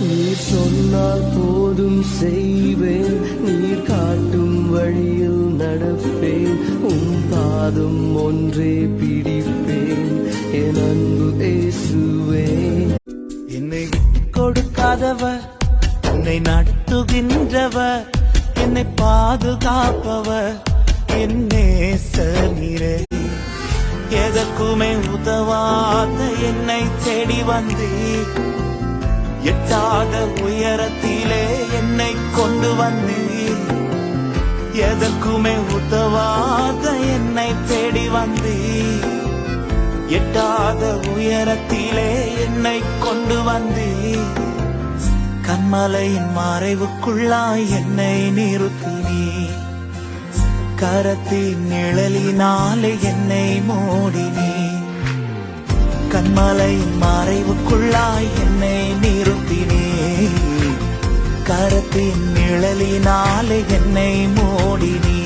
நீர் சொன்னால் போதும் செய்வேன். நீர் காட்டும் வழியில் நடப்பேன். உம் பாதம் ஒன்றே பிடிப்பேன். என் அன்பு இயேசுவே என்னை கொடுக்காதவர் என்னை நடத்துகின்றவர் என்னை பாதுகாப்பவர் என்னே நீரே எதற்குமே உதவாத என்னை தேடி வந்தீர். எட்டாத உயரத்திலே என்னை கொண்டு வந்தீர். எதற்குமே உதவாத என்னை தேடி வந்தீர். எட்டாத உயரத்திலே என்னை கொண்டு வந்தீர். கண்மலையின் மறைவுக்குள்ளாய் என்னை நிறுத்தினீ கரத்தின் நிழலினாலே என்னை மூடினீ கண்மலையின் மறை கரத்தின் நிழலினாலே என்னை மூடினீ